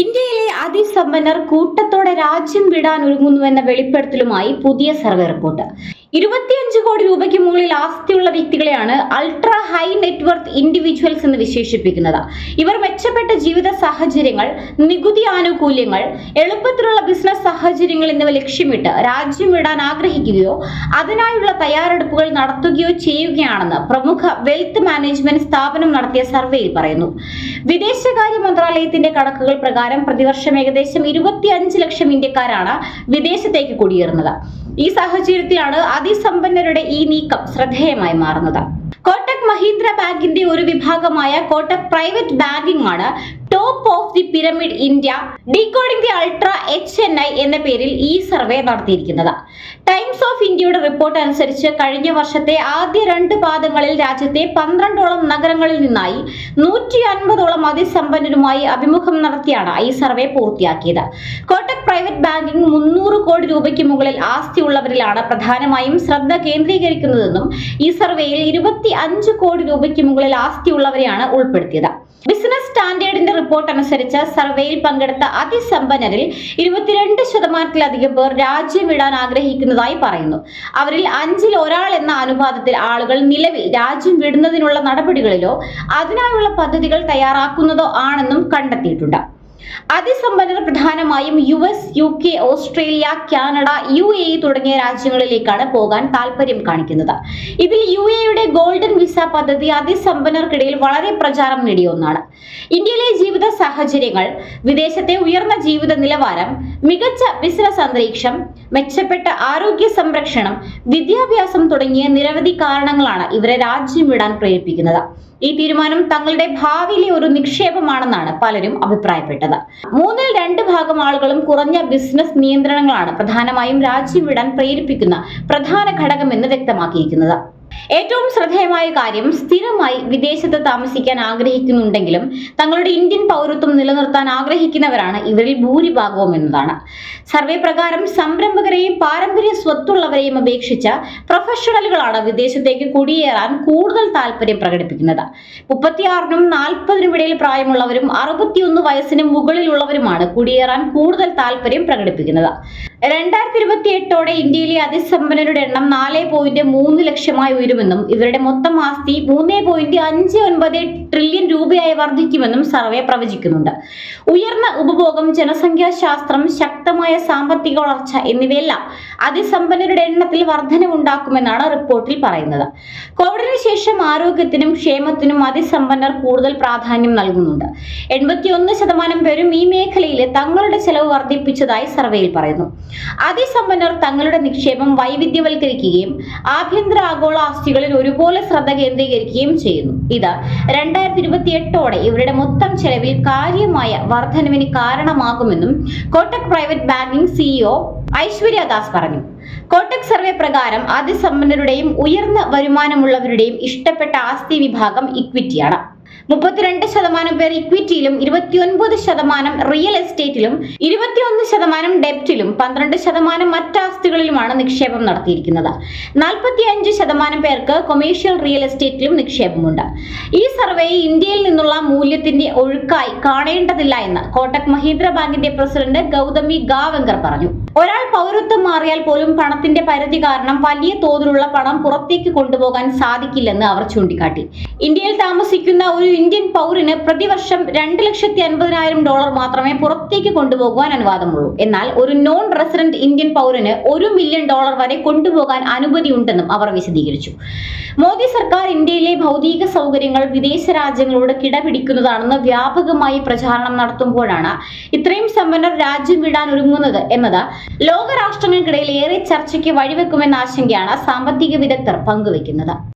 ഇന്ത്യയിലെ അതിസമ്പന്നർ കൂട്ടത്തോടെ രാജ്യം വിടാൻ ഒരുങ്ങുന്നുവെന്ന വെളിപ്പെടുത്തലുമായി പുതിയ സർവേ റിപ്പോർട്ട്. ഇരുപത്തിയഞ്ച് കോടി രൂപയ്ക്ക് മുകളിൽ ആസ്തിയുള്ള വ്യക്തികളെയാണ് ultra high net worth individuals എന്ന് വിശേഷിപ്പിക്കുന്നത്. ഇവർ മെച്ചപ്പെട്ട ജീവിത സാഹചര്യങ്ങൾ നികുതി ആനുകൂല്യങ്ങൾ എളുപ്പത്തിലുള്ള ബിസിനസ് സാഹചര്യങ്ങൾ എന്നിവ ലക്ഷ്യമിട്ട് രാജ്യം വിടാൻ ആഗ്രഹിക്കുകയോ അതിനായുള്ള തയ്യാറെടുപ്പുകൾ നടത്തുകയോ ചെയ്യുകയാണെന്ന് പ്രമുഖ വെൽത്ത് മാനേജ്മെന്റ് സ്ഥാപനം നടത്തിയ സർവേയിൽ പറയുന്നു. വിദേശകാര്യ മന്ത്രാലയത്തിന്റെ കണക്കുകൾ പ്രകാരം പ്രതിവർഷം ഏകദേശം ഇരുപത്തിയഞ്ച് ലക്ഷം ഇന്ത്യക്കാരാണ് വിദേശത്തേക്ക് കുടിയേറുന്നത്. ഈ സാഹചര്യത്തിലാണ് അതിസമ്പന്നരുടെ ഈ നീക്കം ശ്രദ്ധേയമായി മാറുന്നത് കോട്ടക് മഹീന്ദ്ര ബാങ്കിന്റെ ഒരു വിഭാഗമായ കോട്ടക് പ്രൈവറ്റ് ബാങ്കിംഗ് ആണ് top of the pyramid India decoding the ultra H N I എന്ന പേരിൽ ഈ സർവേ നടത്തിയിരിക്കുന്നത്. ടൈംസ് ഓഫ് ഇന്ത്യയുടെ റിപ്പോർട്ട് അനുസരിച്ച് കഴിഞ്ഞ വർഷത്തെ ആദ്യ രണ്ട് പാദങ്ങളിൽ രാജ്യത്തെ പന്ത്രണ്ടോളം നഗരങ്ങളിൽ നിന്നായി നൂറ്റി അൻപതോളം അതിസമ്പന്നരുമായി അഭിമുഖം നടത്തിയാണ് ഈ സർവേ പൂർത്തിയാക്കിയത്. കോട്ടക് പ്രൈവറ്റ് ബാങ്കിംഗ് മുന്നൂറ് കോടി രൂപയ്ക്ക് മുകളിൽ ആസ്തിയുള്ളവരിലാണ് പ്രധാനമായും ശ്രദ്ധ കേന്ദ്രീകരിക്കുന്നതെന്നും ഈ സർവേയിൽ ഇരുപത്തി അഞ്ച് കോടി രൂപയ്ക്ക് മുകളിൽ ആസ്തിയുള്ളവരെയാണ് ഉൾപ്പെടുത്തിയത്. റിപ്പോർട്ട് അനുസരിച്ച് സർവേയിൽ പങ്കെടുത്ത അതിസമ്പന്നരിൽ ഇരുപത്തിരണ്ട് ശതമാനത്തിലധികം പേർ രാജ്യം വിടാൻ ആഗ്രഹിക്കുന്നതായി പറയുന്നു. അവരിൽ അഞ്ചിൽ ഒരാൾ എന്ന അനുപാതത്തിൽ ആളുകൾ നിലവിൽ രാജ്യം വിടുന്നതിനുള്ള നടപടികളിലോ അതിനായുള്ള പദ്ധതികൾ തയ്യാറാക്കുന്നതോ ആണെന്നും കണ്ടെത്തിയിട്ടുണ്ട്. അതിസമ്പന്നർ പ്രധാനമായും U S U K Australia Canada U A തുടങ്ങിയ രാജ്യങ്ങളിലേക്കാണ് പോകാൻ താല്പര്യം കാണിക്കുന്നത്. ഇതിൽ യു എയുടെ ഗോൾഡൻ വിസ പദ്ധതി അതിസമ്പന്നർക്കിടയിൽ വളരെ പ്രചാരം നേടിയ ഒന്നാണ്. ഇന്ത്യയിലെ ജീവിത സാഹചര്യങ്ങൾ വിദേശത്തെ ഉയർന്ന ജീവിത നിലവാരം മികച്ച ബിസിനസ് അന്തരീക്ഷം മെച്ചപ്പെട്ട ആരോഗ്യ സംരക്ഷണം വിദ്യാഭ്യാസം തുടങ്ങിയ നിരവധി കാരണങ്ങളാണ് ഇവരെ രാജ്യം വിടാൻ പ്രേരിപ്പിക്കുന്നത്. ഈ തീരുമാനം തങ്ങളുടെ ഭാവിയിലെ ഒരു നിക്ഷേപമാണെന്നാണ് പലരും അഭിപ്രായപ്പെട്ടത്. മൂന്നിൽ രണ്ട് ഭാഗം ആളുകളും കുറഞ്ഞ ബിസിനസ് നിയന്ത്രണങ്ങളാണ് പ്രധാനമായും രാജ്യം വിടാൻ പ്രേരിപ്പിക്കുന്ന പ്രധാന ഘടകമെന്ന് വ്യക്തമാക്കിയിരിക്കുന്നത്. ഏറ്റവും ശ്രദ്ധേയമായ കാര്യം സ്ഥിരമായി വിദേശത്ത് താമസിക്കാൻ ആഗ്രഹിക്കുന്നുണ്ടെങ്കിലും തങ്ങളുടെ ഇന്ത്യൻ പൗരത്വം നിലനിർത്താൻ ആഗ്രഹിക്കുന്നവരാണ് ഇവരിൽ ഭൂരിഭാഗവും എന്നതാണ്. സർവേ പ്രകാരം സംരംഭകരെയും പാരമ്പര്യ സ്വത്തുള്ളവരെയും അപേക്ഷിച്ച പ്രൊഫഷണലുകളാണ് വിദേശത്തേക്ക് കുടിയേറാൻ കൂടുതൽ താല്പര്യം പ്രകടിപ്പിക്കുന്നത്. മുപ്പത്തിയാറിനും നാൽപ്പതിനും ഇടയിൽ പ്രായമുള്ളവരും അറുപത്തിയൊന്ന് വയസ്സിന് മുകളിലുള്ളവരുമാണ് കുടിയേറാൻ കൂടുതൽ താല്പര്യം പ്രകടിപ്പിക്കുന്നത്. രണ്ടായിരത്തി ഇരുപത്തി എട്ടോടെ ഇന്ത്യയിലെ അതിസമ്പന്നരുടെ എണ്ണം നാല് പോയിന്റ് മൂന്ന് ലക്ഷമായി ഉയരുമെന്നും ഇവരുടെ മൊത്തം ആസ്തി മൂന്ന് പോയിന്റ് അഞ്ച് ഒൻപത് ട്രില്യൺ രൂപയായി വർദ്ധിക്കുമെന്നും സർവേ പ്രവചിക്കുന്നുണ്ട്. ഉയർന്ന ഉപഭോഗം ജനസംഖ്യാശാസ്ത്രം ശക്തമായ സാമ്പത്തിക വളർച്ച എന്നിവയെല്ലാം അതിസമ്പന്നരുടെ എണ്ണത്തിൽ വർധനവുണ്ടാക്കുമെന്നാണ് റിപ്പോർട്ടിൽ പറയുന്നത്. കോവിഡിന് ശേഷം ആരോഗ്യത്തിനും ക്ഷേമത്തിനും അതിസമ്പന്നർ കൂടുതൽ പ്രാധാന്യം നൽകുന്നുണ്ട്. എൺപത്തിയൊന്ന് ശതമാനം പേരും ഈ മേഖലയിൽ തങ്ങളുടെ ചെലവ് വർദ്ധിപ്പിച്ചതായി സർവേയിൽ പറയുന്നു. അതിസമ്പന്നർ തങ്ങളുടെ നിക്ഷേപം വൈവിധ്യവൽക്കരിക്കുകയും ആഭ്യന്തര ആഗോള ആസ്തികളിൽ ഒരുപോലെ ശ്രദ്ധ കേന്ദ്രീകരിക്കുകയും ചെയ്യുന്നു. ഇത് രണ്ടായിരത്തി ഇരുപത്തി എട്ടോടെ ഇവരുടെ മൊത്തം ചെലവിൽ കാര്യമായ വർധനവിന് കാരണമാകുമെന്നും Kotak private banking CEO Aishwarya Das പറഞ്ഞു. കോട്ടക് സർവേ പ്രകാരം അതിസമ്പന്നരുടെയും ഉയർന്ന വരുമാനമുള്ളവരുടെയും ഇഷ്ടപ്പെട്ട ആസ്തി വിഭാഗം ഇക്വിറ്റിയാണ് മുപ്പത്തിരണ്ട് ശതമാനം പേർ ഇക്വിറ്റിയിലും ഇരുപത്തിയൊൻപത് ശതമാനം റിയൽ എസ്റ്റേറ്റിലും ഇരുപത്തിയൊന്ന് ശതമാനം ഡെപ്റ്റിലും പന്ത്രണ്ട് ശതമാനം മറ്റ് ആസ്തികളിലുമാണ് നിക്ഷേപം നടത്തിയിരിക്കുന്നത്. നാൽപ്പത്തിയഞ്ച് ശതമാനം പേർക്ക് കൊമേഴ്ഷ്യൽ റിയൽ എസ്റ്റേറ്റിലും നിക്ഷേപമുണ്ട്. ഈ സർവേ ഇന്ത്യയിൽ നിന്നുള്ള മൂല്യത്തിന്റെ ഒഴുക്കായി കാണേണ്ടതില്ല എന്ന് കോട്ടക് മഹീന്ദ്ര ബാങ്കിന്റെ പ്രസിഡന്റ് ഗൗതമി ഗാവങ്കർ പറഞ്ഞു. ഒരാൾ പൗരത്വം മാറിയാൽ പോലും പണത്തിന്റെ പരിധി കാരണം വലിയ തോതിലുള്ള പണം പുറത്തേക്ക് കൊണ്ടുപോകാൻ സാധിക്കില്ലെന്ന് അവർ ചൂണ്ടിക്കാട്ടി. ഇന്ത്യയിൽ താമസിക്കുന്ന ഒരു ഇന്ത്യൻ പൗരന് പ്രതിവർഷം രണ്ട് ലക്ഷത്തി അൻപതിനായിരം ഡോളർ മാത്രമേ പുറത്തേക്ക് കൊണ്ടുപോകാൻ അനുവാദമുള്ളൂ. എന്നാൽ ഒരു നോൺ റെസിഡന്റ് ഇന്ത്യൻ പൗരന് ഒരു മില്യൺ ഡോളർ വരെ കൊണ്ടുപോകാൻ അനുമതിയുണ്ടെന്നും അവർ വിശദീകരിച്ചു. മോദി സർക്കാർ ഇന്ത്യയിലെ ഭൗതിക സൗകര്യങ്ങൾ വിദേശ രാജ്യങ്ങളോട് കിടപിടിക്കുന്നതാണെന്ന് വ്യാപകമായി പ്രചാരണം നടത്തുമ്പോഴാണ് ഇത്രയും സമ്പന്നർ രാജ്യം വിടാൻ ഒരുങ്ങുന്നത് എന്നത് ലോകരാഷ്ട്രങ്ങൾക്കിടയിൽ ഏറെ ചർച്ചയ്ക്ക് വഴിവെക്കുമെന്ന ആശങ്കയാണ് സാമ്പത്തിക വിദഗ്ധർ പങ്കുവെക്കുന്നത്